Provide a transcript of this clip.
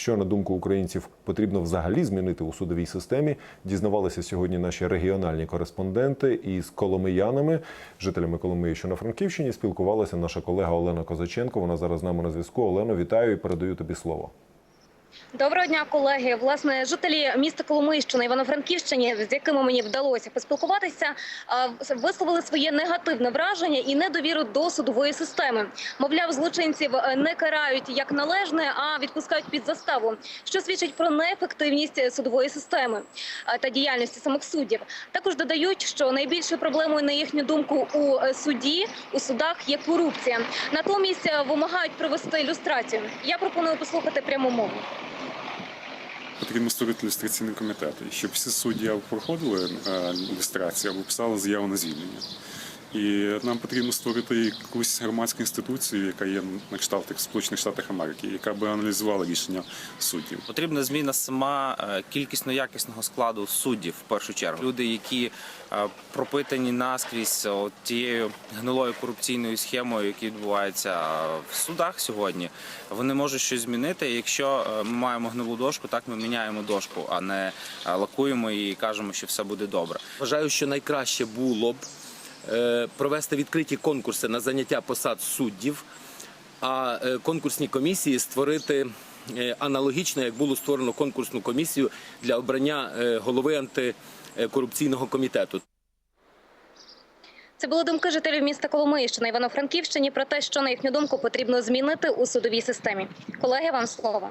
Що на думку українців потрібно взагалі змінити у судовій системі, дізнавалися сьогодні наші регіональні кореспонденти із коломиянами, жителями Коломиї, що на Франківщині, спілкувалася наша колега Олена Козаченко. Вона зараз з нами на зв'язку. Олено, вітаю і передаю тобі слово. Доброго дня, колеги. Власне, жителі міста Коломийщина Івано-Франківщині, з якими мені вдалося поспілкуватися, висловили своє негативне враження і недовіру до судової системи. Мовляв, злочинців е, не карають як належне, а відпускають під заставу, що свідчить про неефективність судової системи е, та діяльності самих суддів. Також додають, що найбільшою проблемою, на їхню думку, у е, суді у судах є корупція. Натомість вимагають провести ілюстрацію. Я пропоную послухати пряму мову. Потрібно створити ілюстраційний комітет, щоб всі судді або проходили е, ілюстрацію або писали заяву на звільнення. І нам потрібно створити якусь громадську інституцію, яка є на кшталт в Сполучених Штатах Америки, яка би аналізувала рішення суддів. Потрібна зміна сама е, кількісно-якісного складу суддів в першу чергу. Люди, які е, пропитані наскрізь от тією гнилою корупційною схемою, які відбуваються е, в судах сьогодні, вони можуть щось змінити. Якщо ми маємо гнилу дошку, так ми міняємо дошку, а не лакуємо її і кажемо, що все буде добре. Вважаю, що найкраще було б провести відкриті конкурси на заняття посад суддів, а е, конкурсні комісії створити е, аналогічно, як було створено конкурсну комісію для обрання е, голови антикорупційного комітету. Це були думки жителів міста Коломиївщина Івано-Франківщині про те, що на їхню думку потрібно змінити у судовій системі. Колеги, вам слово.